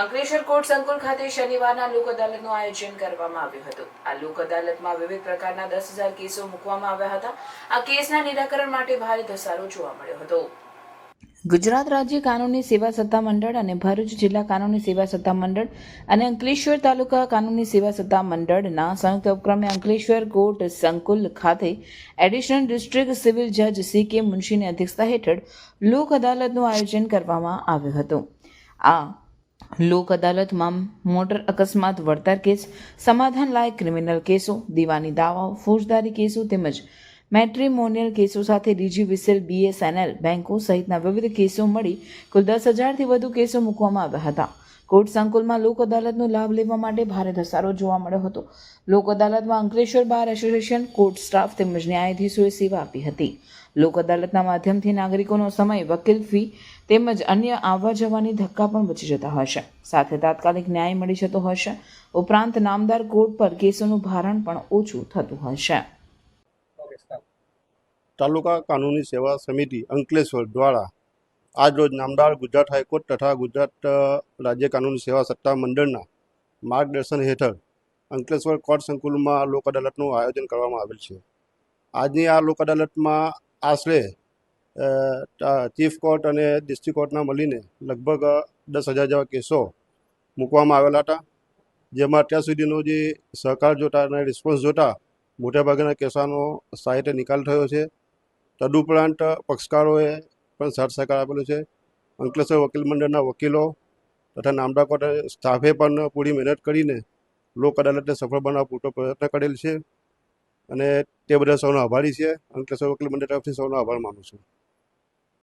Ankleshwar court સંકુલ ખાતે શનિવારના લોક અદાલતનું આયોજન કરવામાં આવ્યું હતું. આ લોક અદાલતમાં વિવિધ પ્રકારના દસ હજાર કેસો મૂકવામાં આવ્યા હતા. આ કેસના નિરાકરણ માટે ભારે ધસારો જોવા મળ્યો હતો. ગુજરાત રાજ્ય કાનૂની સેવા સત્તા મંડળ અને ભરૂચ જિલ્લા કાનૂની સેવા સત્તા મંડળ અને અંકલેશ્વર તાલુકા કાનૂની સેવા સત્તા મંડળના સંયુક્ત ઉપક્રમે અંકલેશ્વર કોર્ટ સંકુલ ખાતે એડિશનલ ડિસ્ટ્રિક્ટ સિવિલ જજ સી કે મુનશીની અધ્યક્ષતા હેઠળ લોક અદાલતનું આયોજન કરવામાં આવ્યું હતું. આ લોક અદાલતમાં મોટર અકસ્માત વળતર કેસ, સમાધાન લાયક ક્રિમિનલ કેસો, દીવાની દાવાઓ, ફોજદારી કેસો તેમજ મેટ્રિમોનિયલ કેસો સાથે ડીજીવીસીએલ બીએસએનએલ બેંકો સહિતના વિવિધ કેસો મળી કુલ દસ હજારથી વધુ કેસો મૂકવામાં આવ્યા હતા. કોર્ટ સંકુલમાં લોક અદાલતનો લાભ લેવા માટે ભારે ધસારો જોવા મળ્યો હતો. લોક અદાલતમાં Ankleshwar bar association court staff તેમજ ન્યાયાધીશોએ સેવા આપી હતી. લોક અદાલતના માધ્યમથી નાગરિકોનો સમય, વકીલ ફી તેમજ અન્ય આવવા જવાની ધક્કા પણ બચી જતા હશે. સાથે તાત્કાલિક ન્યાય મળી જતો હશે. ઉપરાંત નામદાર કોર્ટ પર કેસોનું ભારણ પણ ઓછું થતું હશે. તાલુકા કાનૂની સેવા સમિતિ અંકલેશ્વર દ્વારા આજરોજ નામદાર ગુજરાત હાઈકોર્ટ તથા ગુજરાત રાજ્ય કાનૂની સેવા સત્તા મંડળના માર્ગદર્શન હેઠળ અંકલેશ્વર કોર્ટ સંકુલમાં લોક અદાલતનું આયોજન કરવામાં આવેલ છે. આજની આ લોક અદાલતમાં આશરે ચીફ કોર્ટ અને ડિસ્ટ્રિક્ટ કોર્ટના મળીને લગભગ દસ હજાર જેવા કેસો મૂકવામાં આવેલા હતા. જેમાં અત્યાર સુધીનો જે સહકાર જોતા અને રિસ્પોન્સ જોતા મોટાભાગના કેસોનો સાહિત્ય નિકાલ થયો છે. તદુપરાંત પક્ષકારોએ પણ સાથ સહકાર આપેલો છે. અંકલેશ્વર વકીલ મંડળના વકીલો તથા નામદાર કોર્ટ સ્ટાફે પણ પૂરી મહેનત કરીને લોક અદાલતને સફળ બનાવવા પૂરતો પ્રયત્ન કરેલ છે અને તે બધા સૌનો આભારી છે. અંકલેશ્વર વકીલ મંડળ તરફથી સૌનો આભાર માનું છું.